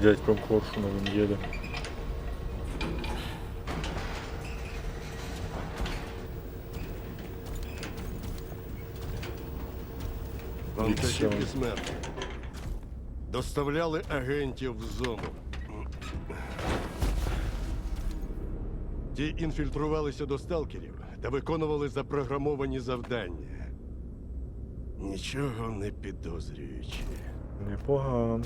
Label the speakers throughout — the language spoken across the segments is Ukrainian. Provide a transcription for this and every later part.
Speaker 1: дядьком Коршуновым едем.
Speaker 2: Вантажівки смерті. Доставляли агентів в зону. Ті інфільтрувалися до сталкерів та виконували запрограмовані завдання. Нічого не підозрюючи.
Speaker 1: Непогано.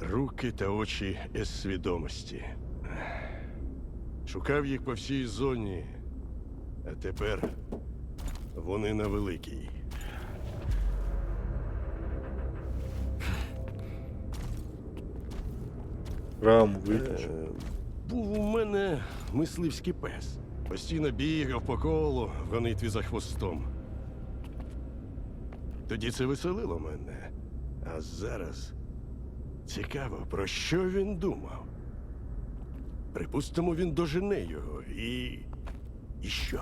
Speaker 2: Руки та очі із свідомості. Шукав їх по всій зоні, а тепер вони на великій.
Speaker 1: Раму виключу.
Speaker 2: Е, Був у мене мисливський пес. Постійно бігав по колу в гонитві за хвостом. Тоді це веселило мене. А зараз цікаво, про що він думав. Припустимо, він дожене його і. І що?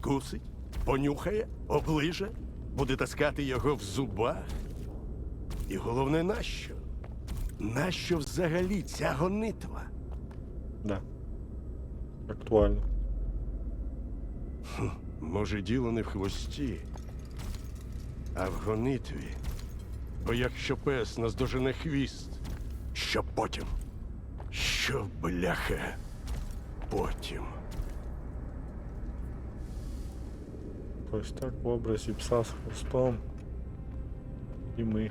Speaker 2: Кусить, понюхає, оближе, буде таскати його в зубах. І головне, нащо? Нащо взагалі ця гонитва?
Speaker 1: Да. Актуально.
Speaker 2: Може, діло не в хвості, а в гонитві. Бо якщо пес наздожене хвіст, що потім? Що бляхе Потім.
Speaker 1: Ось так в образі пса з хвостом. І ми.